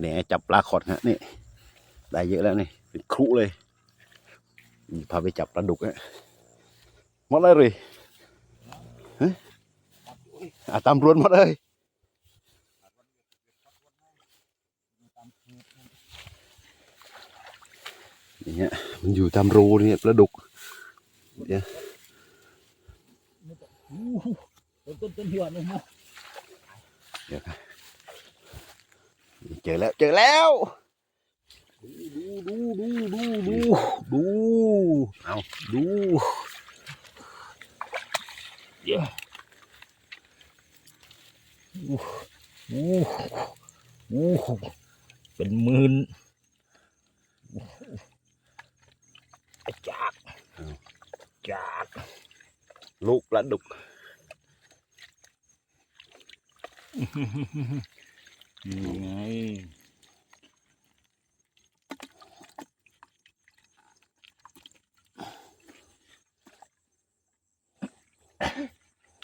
เนี่ยจับปลาขอดฮะนี่ได้เยอะแล้วนี่เป็นครุเลยนี่พาไปจับปลาดุกฮะหมดเลยเลยฮะอะตามรวนหมดเลยนี่ฮะมันอยู่ตามรูนี่ปลาดุกต้นต้นต้นหัวนี่ฮะเดี๋ยวนะ เจอแล้ว เจอแล้ว ดูดูดูดูดูดูเอาดูเย้อู้อู้อู้เป็นหมื่นจากจากลูกปลาดุก นี่ไง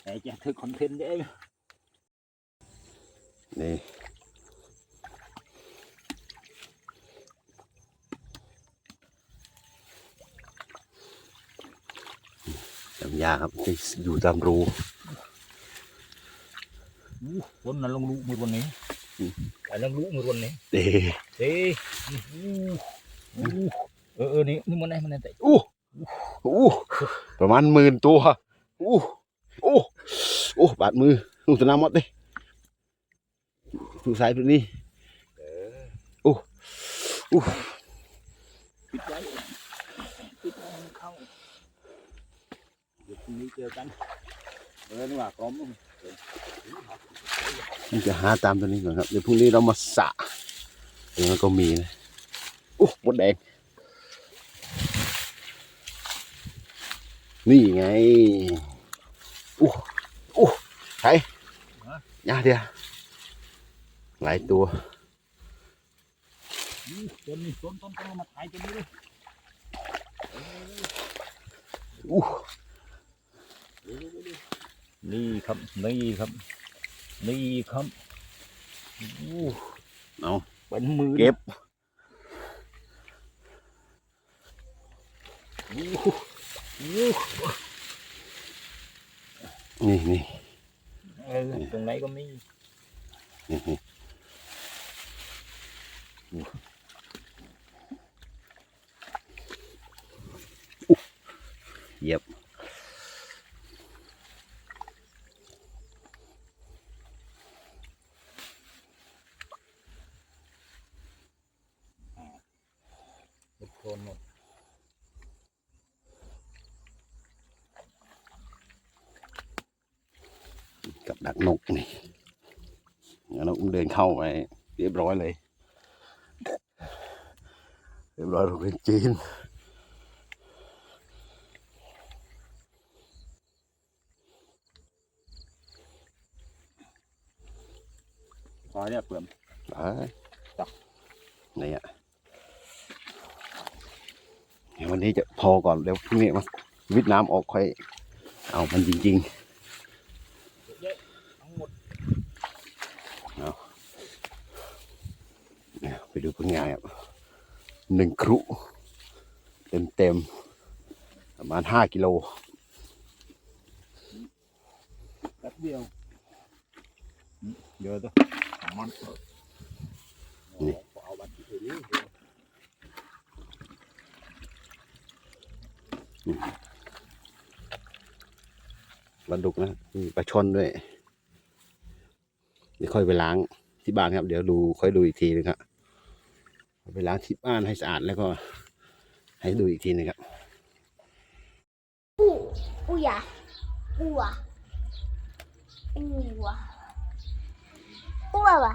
ไอ้จะเธอคอนเทนต์ได้นี่จำยาครับที่อยู่ตามรูอู้วันนั้นลงลูกมือวันนี้ อืมไอ้ลงลูกมือวันนี้เด้เฮ้ยอู้อู้เออเออนี่นี่มันไหนมันไหนแต่อู้อู้ประมาณหมื่นตัวอู้อู้อู้บาดมือลูกตะนามหมดเลยดูสายตัวนี้อู้อู้ปิดไว้ปิดไว้ให้มันเข้าเดี๋ยวพรุ่งนี้เจอกันเออนี่ว่าพร้อม นี่จะหาตามตัวนี้ก่อนครับ เดี๋ยวพรุ่งนี้เรามาสระเดี๋ยวมันก็มีนะอู้มดแดง นี่ไงอู้อู้ใครยาเดียวหลายตัวอู้ต้นนี้ต้นต้นต้นมาถ่ายตัวนี้เลยอู้ นี่ครับ นี่ครับ นี่ครับอู้เอาเป็นหมือเก็บอู้อู้นี่นี่เออตรงไหนก็มีนี่นี่อู้เหยียบ หมดโคนหมด กับดักนกนี่งั้นนกมันเดินเข้าไปเรียบร้อยเลย เรียบร้อยโรงเรียนจีนพอเนี่ยเปลือมไอ้ตักนี่อะเดี๋ย ววันนี้จะพอก่อนเดี๋ยวพรุ่งนี้มาวิทย์น้ำออกค่อย เอามันจริงทั้งหมดๆเนี่ยไปดูผลงานครับหนึ่งครุเต็มเต็มๆประมาณห้ากิโลแป๊บเดียวเยอะตัวสองมันนี่ เอาบัตรที่นี่ บรรดุกนะปลาช่อนด้วยเดี๋ยวค่อยไปล้างที่บ้านครับ เดี๋ยวดูค่อยดูอีกทีนึงครับไปล้างที่บ้านให้สะอาดแล้วก็ ให้ดูอีกทีนึงครับอู้อู้ยาอู้อะอู้อะอู้อะ